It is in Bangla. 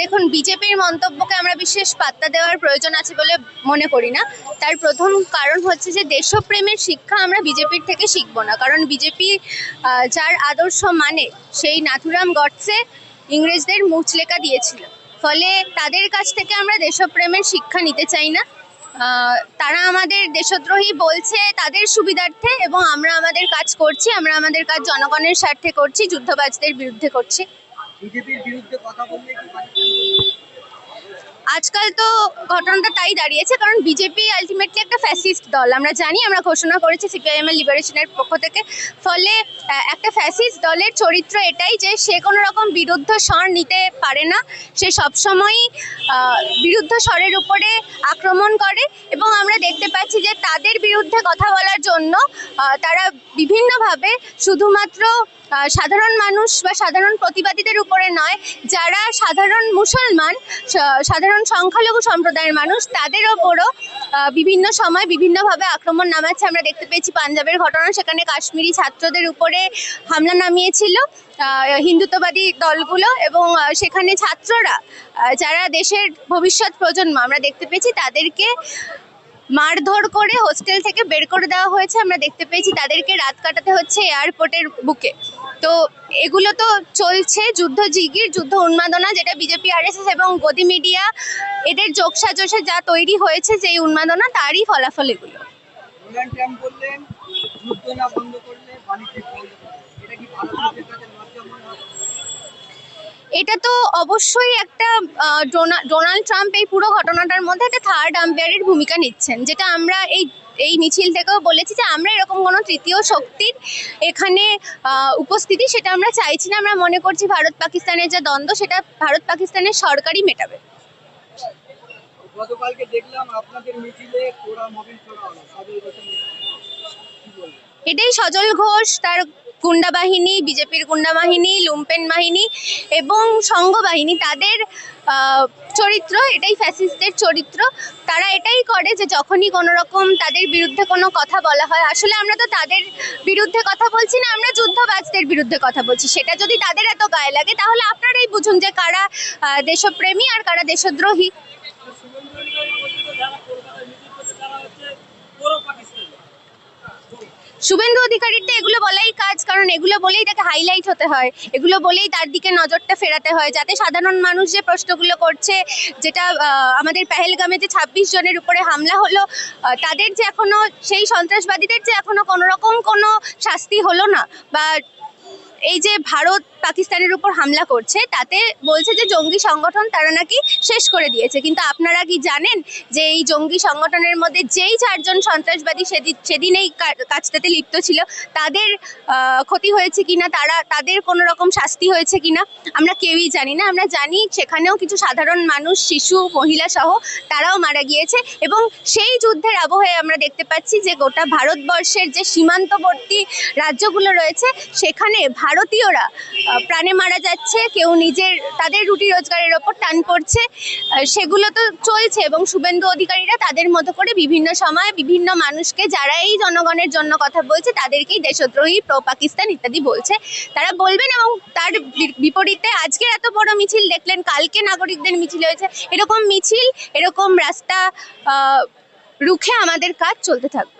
দেখুন, বিজেপির মন্তব্যকে আমরা বিশেষ পাত্তা দেওয়ার প্রয়োজন আছে বলে মনে করি না। তার প্রথম কারণ হচ্ছে যে, দেশপ্রেমের শিক্ষা আমরা বিজেপির থেকে শিখব না। কারণ বিজেপি যার আদর্শ মানে সেই নাথুরাম গডসে ইংরেজদের মুচলেকা দিয়েছিল। ফলে তাদের কাছ থেকে আমরা দেশপ্রেমের শিক্ষা নিতে চাই না। তারা আমাদের দেশদ্রোহী বলছে তাদের সুবিধার্থে এবং আমরা আমাদের কাজ করছি, আমরা আমাদের কাজ জনগণের স্বার্থে করছি, যুদ্ধবাজদের বিরুদ্ধে করছি। আজকাল তো ঘটনাটা তাই দাঁড়িয়েছে, কারণ বিজেপি আলটিমেটলি একটা ফ্যাসিস্ট দল। আমরা জানি, আমরা ঘোষণা করেছি সিপিআইএম এর লিবারেশনের পক্ষ থেকে। ফলে একটা ফ্যাসিস্ট দলের চরিত্র এটাই যে সে কোনো রকম বিরুদ্ধ স্বর নিতে পারে না। সে সবসময়ই বিরুদ্ধ স্বরের উপরে আক্রমণ করে এবং আমরা দেখতে পাচ্ছি যে তাদের বিরুদ্ধে কথা বলার জন্য তারা বিভিন্নভাবে শুধুমাত্র সাধারণ মানুষ বা সাধারণ প্রতিবাদীদের উপরে নয়, যারা সাধারণ মুসলমান সাধারণ সংখ্যালঘু সম্প্রদায়ের মানুষ, তাদের ওপরও বিভিন্ন সময় বিভিন্নভাবে আক্রমণ নামাচ্ছে। আমরা দেখতে পেয়েছি পাঞ্জাবের ঘটনা, সেখানে কাশ্মীরি ছাত্রদের উপরে হামলা নামিয়েছিল হিন্দুত্ববাদী দলগুলো এবং সেখানে ছাত্ররা যারা দেশের ভবিষ্যৎ প্রজন্ম, আমরা দেখতে পেয়েছি তাদেরকে মারধর করে হোস্টেল থেকে বের করে দেওয়া হয়েছে। আমরা দেখতে পেয়েছি তাদেরকে রাত কাটাতে হচ্ছে এয়ারপোর্টের বুকে। তো এগুলো তো চলছে যুদ্ধ জিগির যুদ্ধ উন্মাদনা যেটা বিজেপি আরএসএস এবং গদি মিডিয়া এদের যোগসাজশে যা তৈরি হয়েছে যে উন্মাদনা তারই ফলাফল এগুলো। এটা তো অবশ্যই একটা ডোনা- ডোনাল্ড ট্রাম্প এই পুরো ঘটনাটার মধ্যে একটা থার্ড আম্পায়ারের ভূমিকা নিচ্ছেন যেটা আমরা এই এই মিছিল থেকেও বলেছি যে আমরা এরকম কোনো তৃতীয় শক্তির এখানে উপস্থিতি সেটা আমরা চাইছি না। আমরা মনে করছি ভারত পাকিস্তানের যে দ্বন্দ্ব, সেটা ভারত পাকিস্তানের সরকারই মেটাবে। গতকালকে দেখলাম আপনাদের মিছিলে কোড়া মবিল করা হলো এটাই সজল ঘোষ, তার গুন্ডা বাহিনী, বিজেপির গুন্ডা বাহিনী, লুম্পেন বাহিনী এবং সংঘ বাহিনী। তাদের চরিত্র এটাই ফ্যাসিস্টের চরিত্র। তারা এটাই করে যে যখনই কোনো রকম তাদের বিরুদ্ধে কোনো কথা বলা হয়। আসলে আমরা তো তাদের বিরুদ্ধে কথা বলছি না, আমরা যুদ্ধবাজদের বিরুদ্ধে কথা বলছি। সেটা যদি তাদের এত গায়ে লাগে, তাহলে আপনারাই বুঝুন যে কারা দেশপ্রেমী আর কারা দেশদ্রোহী। শুভেন্দু অধিকারীর তো এগুলো বলাই কাজ, কারণ এগুলো বলেই তাকে হাইলাইট হতে হয়। এগুলো বলেই তার দিকে নজরটা ফেরাতে হয়, যাতে সাধারণ মানুষ যে প্রশ্নগুলো করছে, যেটা আমাদের পেহেলগামে যে ছাব্বিশ জনের উপরে হামলা হলো তাদের যে এখনও সেই সন্ত্রাসবাদীদের যে এখনও কোনোরকম কোনো শাস্তি হলো না। বা এই যে ভারত পাকিস্তানের উপর হামলা করছে, তাতে বলছে যে জঙ্গি সংগঠন তারা নাকি শেষ করে দিয়েছে। কিন্তু আপনারা কি জানেন যে এই জঙ্গি সংগঠনের মধ্যে যেই চারজন সন্ত্রাসবাদী সেদিন সেদিন এই কাজটাতে লিপ্ত ছিল, তাদের ক্ষতি হয়েছে কিনা, তারা, তাদের কোনো রকম শাস্তি হয়েছে কিনা, আমরা কেউই জানি না। আমরা জানি সেখানেও কিছু সাধারণ মানুষ, শিশু, মহিলা সহ তারাও মারা গিয়েছে এবং সেই যুদ্ধের আবহে আমরা দেখতে পাচ্ছি যে গোটা ভারতবর্ষের যে সীমান্তবর্তী রাজ্যগুলো রয়েছে, সেখানে ভারতীয়রা প্রাণে মারা যাচ্ছে, কেউ নিজের, তাদের রুটি রোজগারের ওপর টান পড়ছে। সেগুলো তো চলছে এবং শুভেন্দু অধিকারীরা তাদের মতো করে বিভিন্ন সময় বিভিন্ন মানুষকে, যারা এই জনগণের জন্য কথা বলছে, তাদেরকেই দেশদ্রোহী, প্রো পাকিস্তান ইত্যাদি বলছে। তারা বলবেন এবং তার বিপরীতে আজকে এত বড় মিছিল দেখলেন, কালকে নাগরিকদের মিছিল হয়েছে। এরকম মিছিল, এরকম রাস্তা রুখে আমাদের কাজ চলতে থাকবে।